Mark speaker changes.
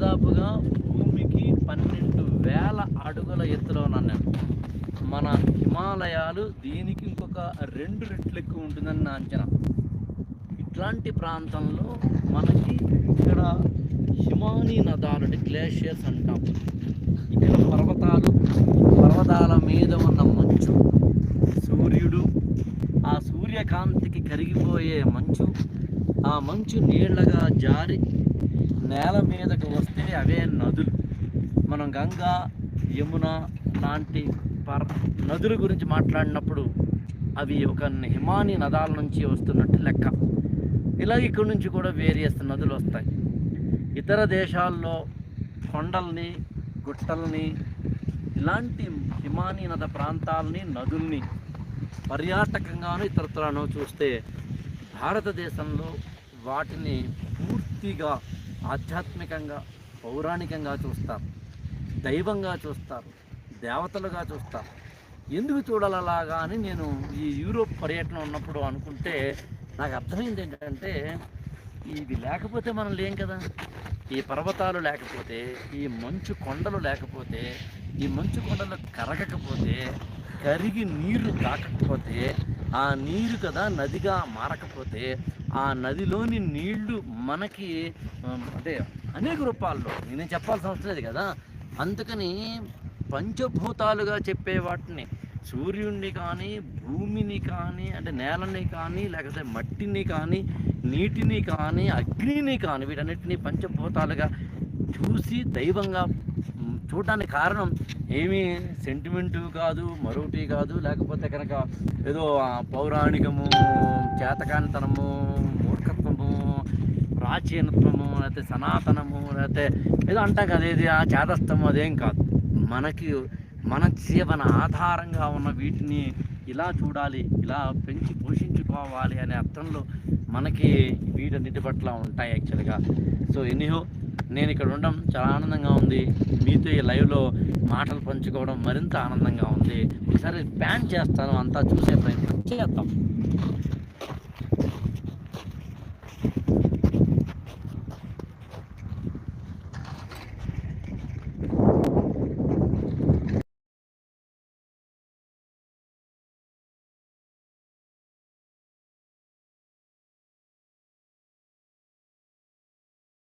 Speaker 1: దాదాపుగా భూమికి పన్నెండు వేల అడుగుల ఎత్తులో ఉన్నాను నేను. మన హిమాలయాలు దీనికి ఇంకొక రెండు రెట్లు ఎక్కువ ఉంటుందని నా అంచనా. ఇట్లాంటి ప్రాంతంలో మనకి ఇక్కడ హిమానీ నదాలు అంటే గ్లేషియర్స్ అంటాం. ఇక్కడ పర్వతాలు పర్వతాల మీద ఉన్న మంచు సూర్యుడు ఆ సూర్యకాంతికి కరిగిపోయే మంచు ఆ మంచు నీళ్ళగా జారి నేల మీదకు వస్తుంది అవే నదులు. మనం గంగా యమున లాంటి పర్ నదుల గురించి మాట్లాడినప్పుడు అవి ఒక హిమానీ నదాల నుంచి వస్తున్నట్టు లెక్క. ఇలా ఇక్కడ నుంచి కూడా వేరియస్ నదులు వస్తాయి. ఇతర దేశాల్లో కొండల్ని గుట్టల్ని ఇలాంటి హిమానీ నద ప్రాంతాలని నదుల్ని పర్యాటకంగాను ఇతరత్రాను చూస్తే భారతదేశంలో వాటిని పూర్తిగా ఆధ్యాత్మికంగా పౌరాణికంగా చూస్తారు దైవంగా చూస్తారు దేవతలుగా చూస్తారు. ఎందుకు చూడాలలాగా అని నేను ఈ యూరోప్ పర్యటన ఉన్నప్పుడు అనుకుంటే నాకు అర్థమైంది ఏంటంటే ఇది లేకపోతే మనం లేం కదా. ఈ పర్వతాలు లేకపోతే ఈ మంచు కొండలు లేకపోతే ఈ మంచు కొండలు కరగకపోతే కరిగి నీరు కాకపోతే ఆ నీరు కదా నదిగా మారకపోతే ఆ నదిలోని నీళ్ళు మనకి అంటే అనేక రూపాల్లో. నేను చెప్పాల్సిన అవసరం లేదు కదా? అందుకని పంచభూతాలుగా చెప్పే వాటిని సూర్యుడిని కానీ భూమిని కానీ అంటే నేలని కానీ లేకపోతే మట్టిని కానీ నీటిని కానీ అగ్నిని కానీ వీటన్నిటిని పంచభూతాలుగా చూసి దైవంగా చూడటానికి చూడడానికి కారణం ఏమీ? సెంటిమెంటు కాదు మరొకటి కాదు. లేకపోతే కనుక ఏదో పౌరాణికము చేతకానితనము మూర్ఖత్వము ప్రాచీనత్వము లేకపోతే సనాతనము లేకపోతే ఏదో అంటాం కదా ఇది ఆ చేతస్థము అదేం కాదు. మనకి మన జీవన ఆధారంగా ఉన్న వీటిని ఇలా చూడాలి ఇలా పెంచి పోషించుకోవాలి అనే అర్థంలో మనకి వీటన్నిటి పట్ల ఉంటాయి యాక్చువల్గా. సో ఎనీహో నేను ఇక్కడ ఉండడం చాలా ఆనందంగా ఉంది. మీతో ఈ లైవ్లో మాటలు పంచుకోవడం మరింత ఆనందంగా ఉంది. ఒకసారి ప్యాన్ చేస్తాను అంతా చూసే ప్రయత్నం చేద్దాం.